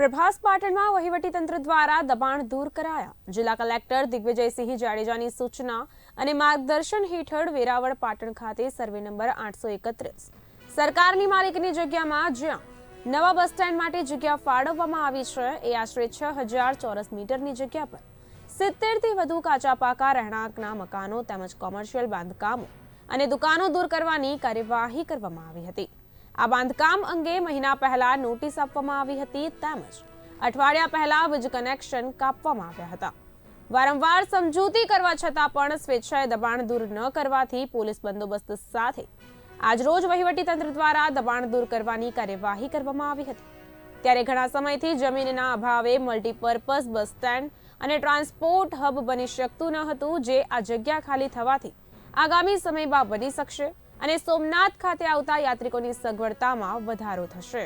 પ્રભાસ પાટણમાં વહીવટીતંત્ર દ્વારા દબાણ દૂર કરાયા. જિલ્લા કલેક્ટર દિગ્વિજયસિંહ જાડેજાની સૂચના અને માર્ગદર્શન હેઠળ વેરાવળ પાટણ ખાતે સર્વે નંબર આઠસો એકત્રીસ. સરકારની માલિકીની જગ્યામાં જ્યાં નવા બસ સ્ટેન્ડ માટે જગ્યા ફાળવવામાં આવી છે, એ આશરે છ હજાર ચોરસ મીટરની જગ્યા પર. સિત્તેરથી વધુ કાચા પાકા રહેણાંકના મકાનો તેમજ કોમર્શિયલ બાંધકામો અને દુકાનો દૂર કરવાની કાર્યવાહી કરવામાં આવી હતી. આ બાંધકામ અંગે મહિના પહેલા નોટિસ આપવામાં આવી હતી તેમજ અઠવાડિયા પહેલા વીજ કનેક્શન કાપવામાં આવ્યા હતા. વારંવાર સમજૂતી કરવા છતાં પણ સ્વેચ્છાએ દબાણ દૂર ન કરવાથી પોલીસ બંદોબસ્ત સાથે આજરોજ વહીવટીતંત્ર દ્વારા દબાણ દૂર કરવાની કાર્યવાહી કરવામાં આવી હતી. ત્યારે ઘણા સમયથી જમીનના અભાવે મલ્ટીપર્પઝ બસ સ્ટેન્ડ અને ટ્રાન્સપોર્ટ હબ બની શકતું ન હતું, જે આ જગ્યા ખાલી થવાથી આગામી સમયમાં બની શકશે. અને સોમનાથ ખાતે આવતા યાત્રિકોની સગવડતામાં વધારો થશે.